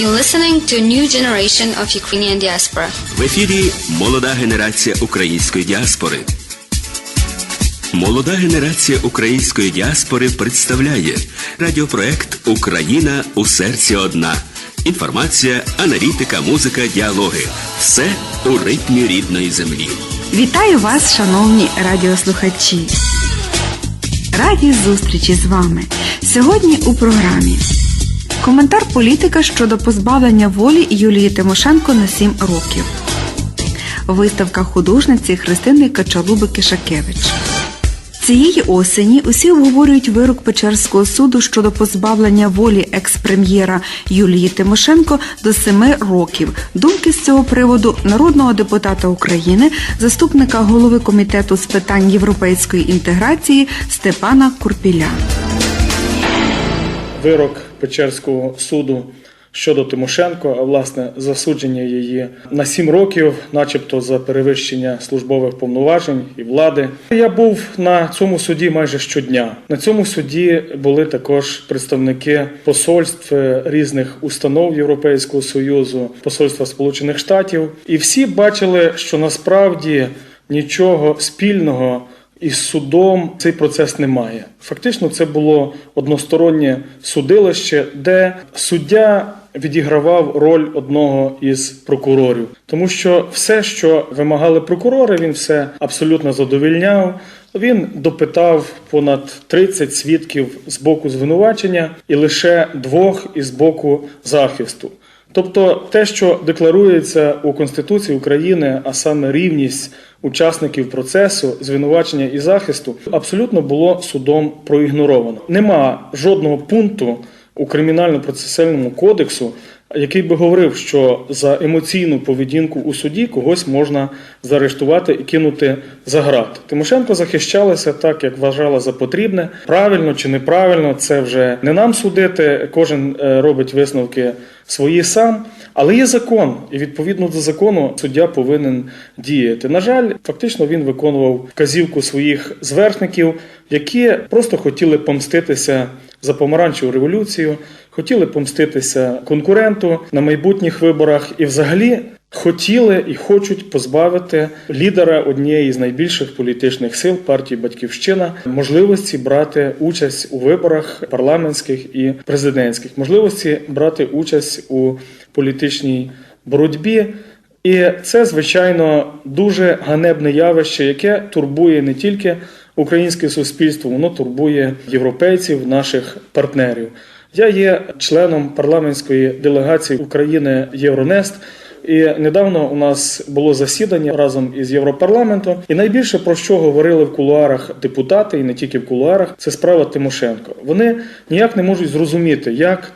You're listening to a new generation of Ukrainian diaspora. В ефірі молода генерація української діаспори. Молода генерація української діаспори представляє радіопроект Україна у серці одна. Інформація, аналітика, музика, діалоги. Все у ритмі рідної землі. Вітаю вас, шановні радіослухачі. Раді зустрічі з вами. Сьогодні у програмі. Коментар політика щодо позбавлення волі Юлії Тимошенко на 7 років. Виставка художниці Христини Качалуби Кишакевич. Цієї осені усі обговорюють вирок Печерського суду щодо позбавлення волі екс-прем'єра Юлії Тимошенко до семи років. Думки з цього приводу народного депутата України, заступника голови комітету з питань європейської інтеграції Степана Курпіля. вирок Печерського суду щодо Тимошенко, а власне засудження її на сім років, начебто за перевищення службових повноважень і влади. Я був на цьому суді майже щодня. На цьому суді були також представники посольств е, різних установ Європейського союзу, посольства Сполучених Штатів, і всі бачили, що насправді нічого спільного із судом цей процес не має. Фактично, це було одностороннє судилище, де суддя відігравав роль одного із прокурорів, тому що все, що вимагали прокурори, він все абсолютно задовільняв. Він допитав понад 30 свідків з боку звинувачення і лише двох із боку захисту. Тобто те, що декларується у Конституції України, а саме рівність учасників процесу, звинувачення і захисту, абсолютно було судом проігноровано. Нема жодного пункту у кримінально-процесуальному кодексу, який би говорив, що за емоційну поведінку у суді когось можна заарештувати і кинути за грати. Тимошенко захищалася так, як вважала за потрібне. Правильно чи неправильно, це вже не нам судити. Кожен е, робить висновки свої сам. Але є закон, і відповідно до закону суддя повинен діяти. На жаль, фактично він виконував вказівку своїх зверхників, які просто хотіли помститися за помаранчеву революцію, хотіли помститися конкуренту на майбутніх виборах і взагалі. Хотіли і хочуть позбавити лідера однієї з найбільших політичних сил партії Батьківщина можливості брати участь у виборах парламентських і президентських, можливості брати участь у політичній боротьбі. І це, звичайно, дуже ганебне явище, яке турбує не тільки українське суспільство, воно турбує європейців, наших партнерів. Я є членом парламентської делегації України Євронест. І недавно у нас було засідання разом із Європарламентом. І найбільше про що говорили в кулуарах депутати, і не тільки в кулуарах, це справа Тимошенко. Вони ніяк не можуть зрозуміти, як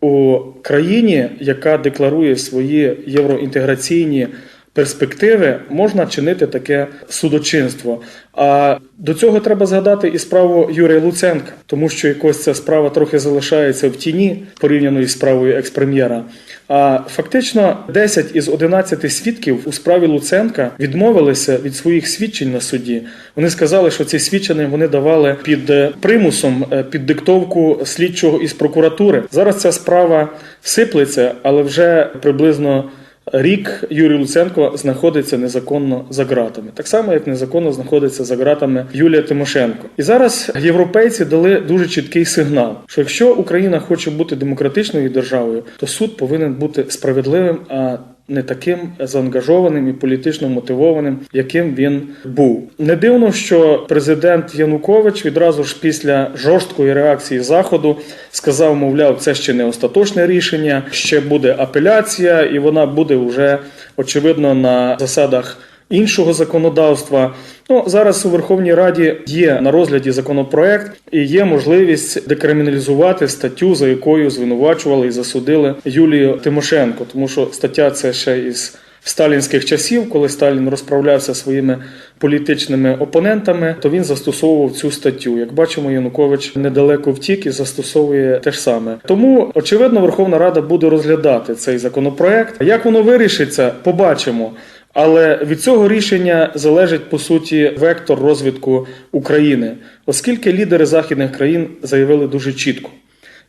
у країні, яка декларує свої євроінтеграційні перспективи, можна чинити таке судочинство. А до цього треба згадати і справу Юрія Луценка, тому що якось ця справа трохи залишається в тіні порівняно із справою експрем'єра. А фактично 10 із 11 свідків у справі Луценка відмовилися від своїх свідчень на суді. Вони сказали, що ці свідчення вони давали під е, примусом, е, під диктовку слідчого із прокуратури. Зараз ця справа сиплеться, але вже приблизно. Рік Юрій Луценко знаходиться незаконно за ґратами, так само як незаконно знаходиться за ґратами Юлія Тимошенко. І зараз європейці дали дуже чіткий сигнал, що якщо Україна хоче бути демократичною державою, то суд повинен бути справедливим, а не таким заангажованим і політично мотивованим, яким він був. Не дивно, що президент Янукович відразу ж після жорсткої реакції заходу сказав, мовляв, це ще не остаточне рішення, ще буде апеляція, і вона буде вже очевидно на засадах. Іншого законодавства ну зараз у Верховній Раді є на розгляді законопроект і є можливість декриміналізувати статтю, за якою звинувачували і засудили Юлію Тимошенко, тому що стаття це ще із сталінських часів, коли Сталін розправлявся своїми політичними опонентами, то він застосовував цю статтю. Як бачимо, Янукович недалеко втік і застосовує те ж саме. Тому очевидно, Верховна Рада буде розглядати цей законопроект. Як воно вирішиться, побачимо. Але від цього рішення залежить по суті вектор розвитку України, оскільки лідери західних країн заявили дуже чітко.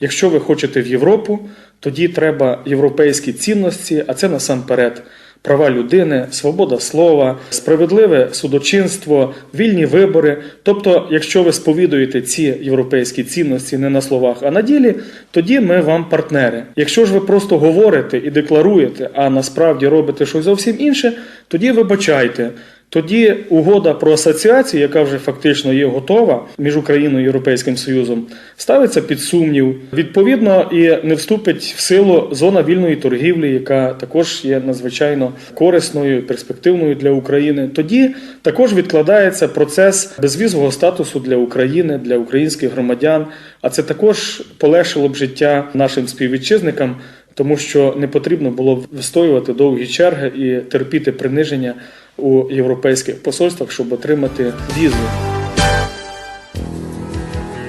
Якщо ви хочете в Європу, тоді треба європейські цінності, а це насамперед права людини, свобода слова, справедливе судочинство, вільні вибори. Тобто, якщо ви сповідуєте ці європейські цінності не на словах, а на ділі, тоді ми вам партнери. Якщо ж ви просто говорите і декларуєте, а насправді робите щось зовсім інше, тоді вибачайте. Тоді угода про асоціацію, яка вже фактично є готова між Україною і Європейським Союзом, ставиться під сумнів. Відповідно, і не вступить в силу зона вільної торгівлі, яка також є надзвичайно корисною перспективною для України. Тоді також відкладається процес безвізового статусу для України, для українських громадян. А це також полегшило б життя нашим співвітчизникам. Тому що не потрібно було б вистоювати довгі черги і терпіти приниження у європейських посольствах, щоб отримати візу.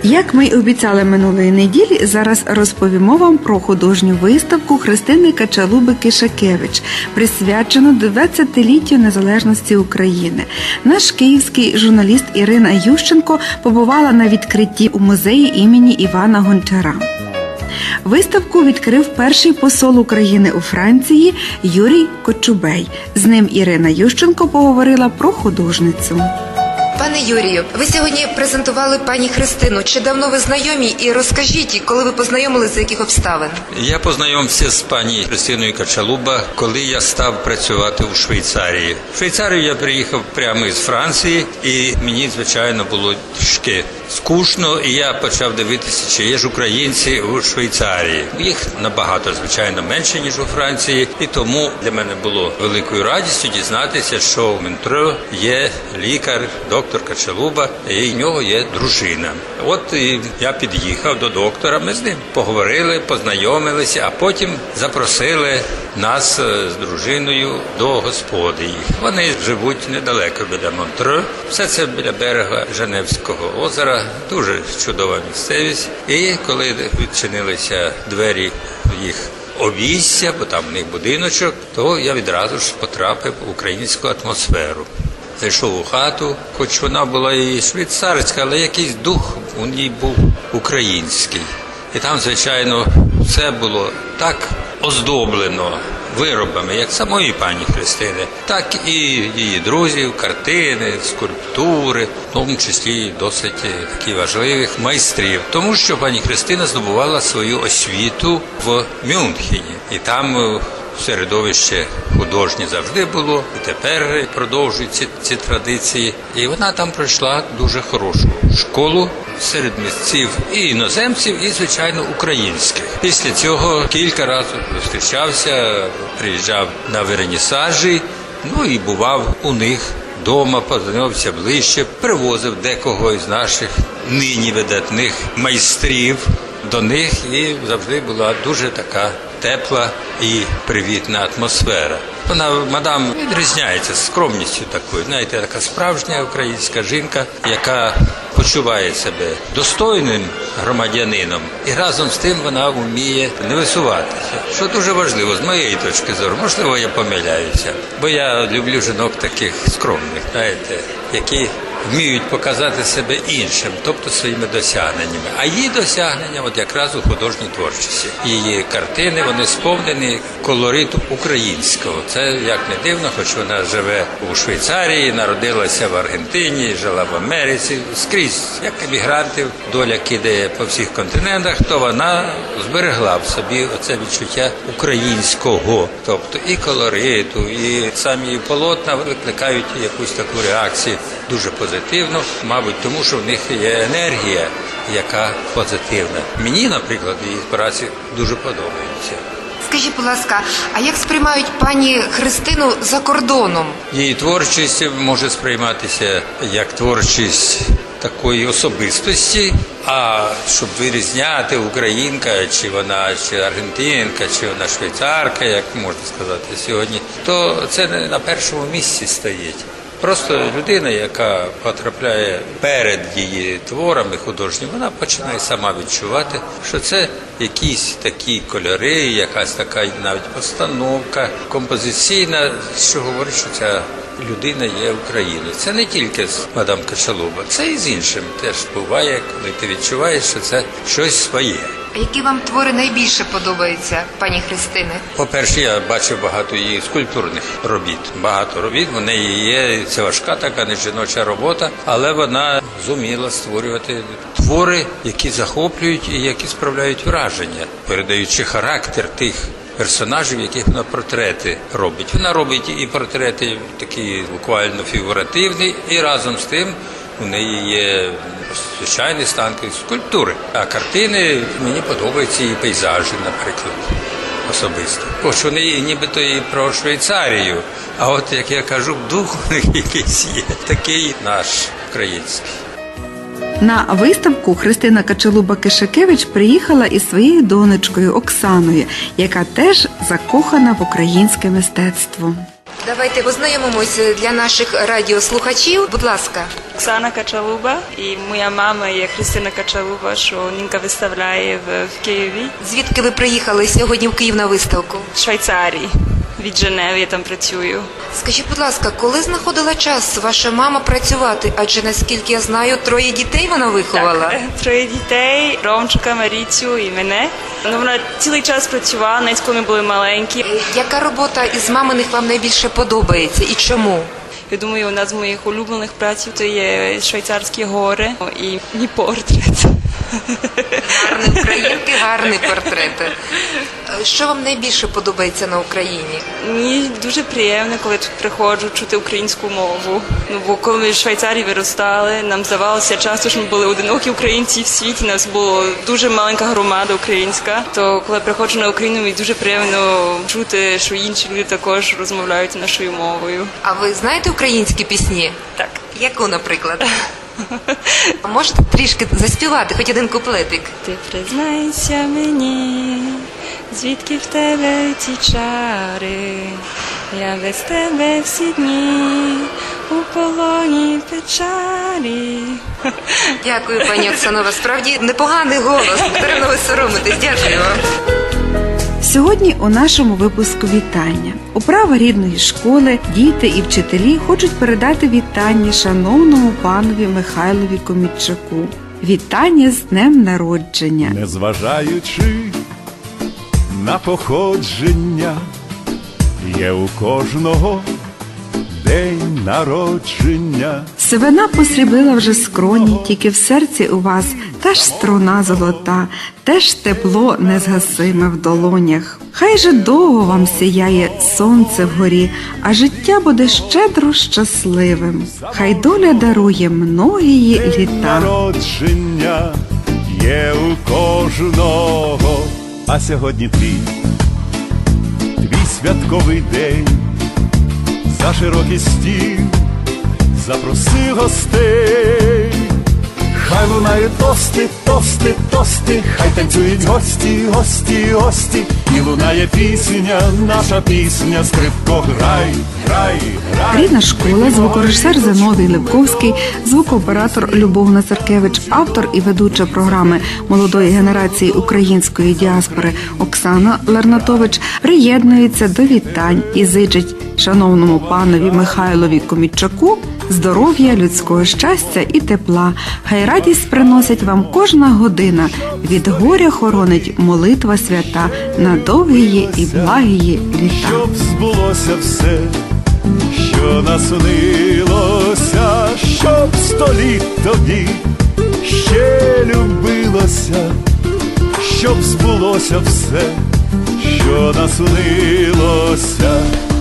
Як ми й обіцяли минулої неділі, зараз розповімо вам про художню виставку Христини Качалуби Кишакевич, присвячену 20-літтю незалежності України. Наш київський журналіст Ірина Ющенко побувала на відкритті у музеї імені Івана Гончара. Виставку відкрив перший посол України у Франції Юрій Кочубей. З ним Ірина Ющенко поговорила про художницю. Пане Юрію, ви сьогодні презентували пані Христину. Чи давно ви знайомі? І розкажіть, коли ви познайомилися, за яких обставин? Я познайомився з пані Христиною Качалуба, коли я став працювати у Швейцарії. В Швейцарію я приїхав прямо із Франції, і мені, звичайно, було трішки скучно, і я почав дивитися, чи є ж українці у Швейцарії. Їх набагато, звичайно, менше ніж у Франції, і тому для мене було великою радістю дізнатися, що в Монтре є лікар, доктор Качалуба, і в нього є дружина. От і я під'їхав до доктора. Ми з ним поговорили, познайомилися, а потім запросили нас е, з дружиною до господи. Вони живуть недалеко біля Монтре. Все це біля берега Женевського озера. Дуже чудова місцевість. І коли відчинилися двері їх обійстя, бо там у них будиночок, то я відразу ж потрапив в українську атмосферу. Зайшов у хату, хоч вона була і швейцарська, але якийсь дух у ній був український. І там, звичайно, все було так оздоблено виробами, як самої пані Христини, так і її друзів, картини, скульптури, в тому числі досить такі важливих майстрів. Тому що пані Христина здобувала свою освіту в Мюнхені, і там е, середовище художнє завжди було, і тепер продовжують ці, ці традиції. І вона там пройшла дуже хорошу школу серед місців і іноземців, і звичайно українських. Після цього кілька разів зустрічався, приїжджав на вернісажі, ну і бував у них. Дома познайомився ближче, привозив декого із наших нині видатних майстрів до них, і завжди була дуже така тепла і привітна атмосфера. Вона мадам відрізняється скромністю такою. Знаєте, така справжня українська жінка, яка почуває себе достойним громадянином, і разом з тим вона вміє не висуватися. Що дуже важливо з моєї точки зору. Можливо, я помиляюся, бо я люблю жінок таких скромних, знаєте, які вміють показати себе іншим, тобто своїми досягненнями. А її досягнення, от якраз у художній творчості. Її картини вони сповнені колориту українського. Це як не дивно, хоч вона живе у Швейцарії, народилася в Аргентині, жила в Америці. Скрізь, як емігрантів, доля кидає по всіх континентах, то вона зберегла в собі оце відчуття українського, тобто і колориту, і самі полотна викликають якусь таку реакцію дуже позитивну, мабуть, тому що в них є енергія, яка позитивна. Мені, наприклад, її праці дуже подобаються. Скажіть, будь ласка, а як сприймають пані Христину за кордоном? Її творчість може сприйматися як творчість такої особистості. А щоб вирізняти українка, чи вона чи аргентинка, чи вона швейцарка, як можна сказати сьогодні, то це не на першому місці стоїть. Просто людина, яка потрапляє перед її творами художніми, вона починає сама відчувати, що це якісь такі кольори, якась така навіть постановка композиційна, що говорить, що ця людина є Україною. Це не тільки з мадам Качалуба, це і з іншим теж буває, коли ти відчуваєш, що це щось своє. Які вам твори найбільше подобаються, пані Христине? По-перше, я бачив багато її скульптурних робіт. Багато робіт. В неї є це важка така не жіноча робота, але вона зуміла створювати твори, які захоплюють і які справляють враження, передаючи характер тих. Персонажів, яких вона портрети робить. Вона робить і портрети такі буквально фігуративні, і разом з тим у неї є звичайні станки скульптури. А картини мені подобаються і пейзажі, наприклад особисто. Хоч вони і нібито і про Швейцарію. А от як я кажу, дух у них якийсь є, такий наш український. На виставку Христина Качалуба-Кишакевич приїхала із своєю донечкою Оксаною, яка теж закохана в українське мистецтво. Давайте познайомимося для наших радіослухачів. Будь ласка. Оксана Качалуба і моя мама є Христина Качалуба, що Нінка виставляє в, в Києві, Звідки ви приїхали сьогодні в Київ на виставку? в Швейцарії. Від Женеви я там працюю. Скажіть, будь ласка, коли знаходила час ваша мама працювати? Адже наскільки я знаю, троє дітей вона виховала. Так, троє дітей, Ромчика, Маріцю і мене. Ну, вона цілий час працювала, навіть коли ми були маленькі. Е, Яка робота із маминих вам найбільше подобається і чому? Я думаю, одна з моїх улюблених праців це є швейцарські гори і мій портрет. Гарні українки, гарні портрети. Що вам найбільше подобається на Україні? Мені дуже приємно, коли тут приходжу чути українську мову. Ну бо коли ми в Швейцарії виростали, нам здавалося часто, що ми були одинокі українці в світі. Нас було дуже маленька громада українська. То коли приходжу на Україну, мені дуже приємно чути, що інші люди також розмовляють нашою мовою. А ви знаєте українські пісні? Так. Яку, наприклад? Можете трішки заспівати, хоч один куплетик? Ти признайся мені, звідки в тебе ці чари, я без тебе всі дні у полоні печалі. Дякую, пані Оксано. вас Справді непоганий голос. Даремно ви соромитесь. Дякую вам. Сьогодні у нашому випуску вітання. Управа рідної школи, діти і вчителі хочуть передати вітання шановному панові Михайлові Комітчаку. Вітання з днем народження. Незважаючи на походження, є у кожного народження. Сивина посріблила вже скроні, тільки в серці у вас та ж струна золота, теж тепло незгасиме в долонях. Хай же довго вам сіяє сонце вгорі, а життя буде щедро щасливим. Хай доля дарує многії літа. народження є у кожного, а сьогодні твій, твій святковий день, за широкий стіл запроси гостей. Хай лунають тости, тости, тости, хай танцюють гості, гості, гості, і лунає пісня, наша пісня, скрипко грай, грай, грай. Рідна школа, звукорежисер Зиновій Левковський, звукооператор Любов Назаркевич, автор і ведуча програми молодої генерації української діаспори Оксана Лернатович приєднується до вітань і зичить шановному панові Михайлові Комітчаку здоров'я, людського щастя і тепла. Хай радість приносить вам кожна година. Від горя хоронить молитва свята на довгії і благії літа. щоб збулося все, що наснилося, щоб сто літ тобі ще любилося, щоб збулося все, що наснилося,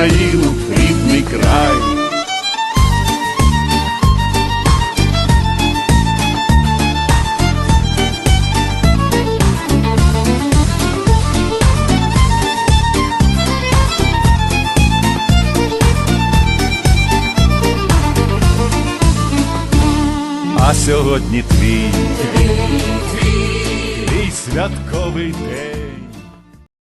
Україну рідний край. А сьогодні твій, твій святко.